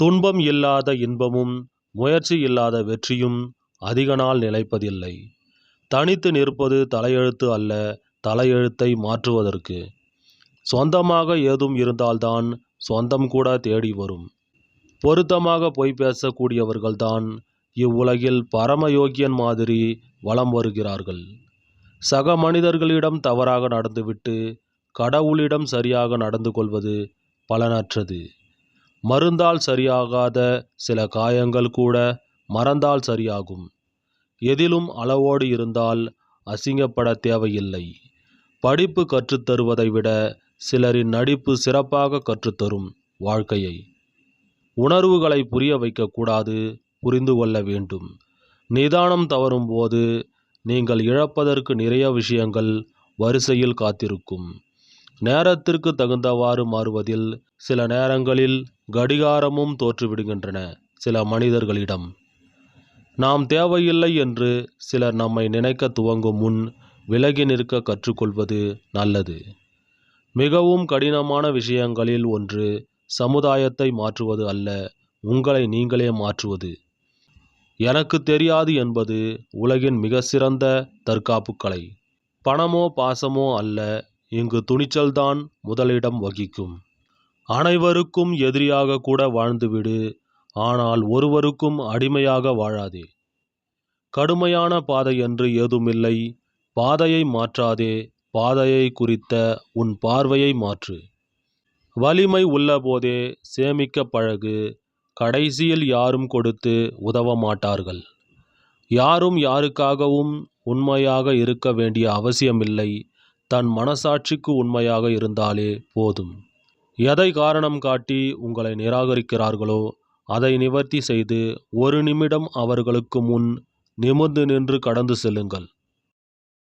துன்பம் இல்லாத இன்பமும் முயற்சி இல்லாத வெற்றியும் அதிக நாள் நிலைப்பதில்லை. தனித்து நிற்பது தலையெழுத்து அல்ல தலையெழுத்தை மாற்றுவதற்கு. சொந்தமாக ஏதும் இருந்தால்தான் சொந்தம் கூட தேடி வரும். பொருத்தமாக பொய் பேசக்கூடியவர்கள்தான் இவ்வுலகில் பரமயோக்கியன் மாதிரி வலம் வருகிறார்கள். சக மனிதர்களிடம் தவறாக நடந்துவிட்டு கடவுளிடம் சரியாக நடந்து கொள்வது பலனற்றது. மருந்தால் சரியாகாத சில காயங்கள் கூட மறந்தால் சரியாகும். எதிலும் அளவோடு இருந்தால் அசிங்கப்பட தேவையில்லை. படிப்பு கற்றுத்தருவதை விட சிலரின் நடிப்பு சிறப்பாக கற்றுத்தரும் வாழ்க்கையை. உணர்வுகளை புரிய வைக்கக்கூடாது புரிந்து கொள்ள வேண்டும். நிதானம் தவறும் போது நீங்கள் இழப்பதற்கு நிறைய விஷயங்கள் வரிசையில் காத்திருக்கும். நேரத்திற்கு தகுந்தவாறு மாறுவதில் சில நேரங்களில் கடிகாரமும் தோற்றுவிடுகின்றன சில மனிதர்களிடம். நாம் தேவையில்லை என்று சிலர் நம்மை நினைக்க துவங்கும் முன் விலகி நிற்க கற்றுக்கொள்வது நல்லது. மிகவும் கடினமான விஷயங்களில் ஒன்று சமுதாயத்தை மாற்றுவது அல்ல உங்களை நீங்களே மாற்றுவது. எனக்கு தெரியாது என்பது உலகின் மிக சிறந்த தற்காப்பு கலை. பணமோ பாசமோ அல்ல இங்கு துணிச்சல்தான் முதலிடம் வகிக்கும். அனைவருக்கும் எதிரியாக கூட வாழ்ந்துவிடு ஆனால் ஒருவருக்கும் அடிமையாக வாழாதே. கடுமையான பாதை என்று ஏதுமில்லை பாதையை மாற்றாதே பாதையை குறித்த உன் பார்வையை மாற்று. வலிமை உள்ளபோதே சேமிக்க பழகு கடைசியில் யாரும் கொடுத்து உதவ மாட்டார்கள். யாரும் யாருக்காகவும் உண்மையாக இருக்க வேண்டிய அவசியமில்லை தன் மனசாட்சிக்கு உண்மையாக இருந்தாலே போதும். எதை காரணம் காட்டி உங்களை நிராகரிக்கிறார்களோ அதை நிவர்த்தி செய்து ஒரு நிமிடம் அவர்களுக்கு முன் நிமிர்ந்து நின்று கடந்து செல்லுங்கள்.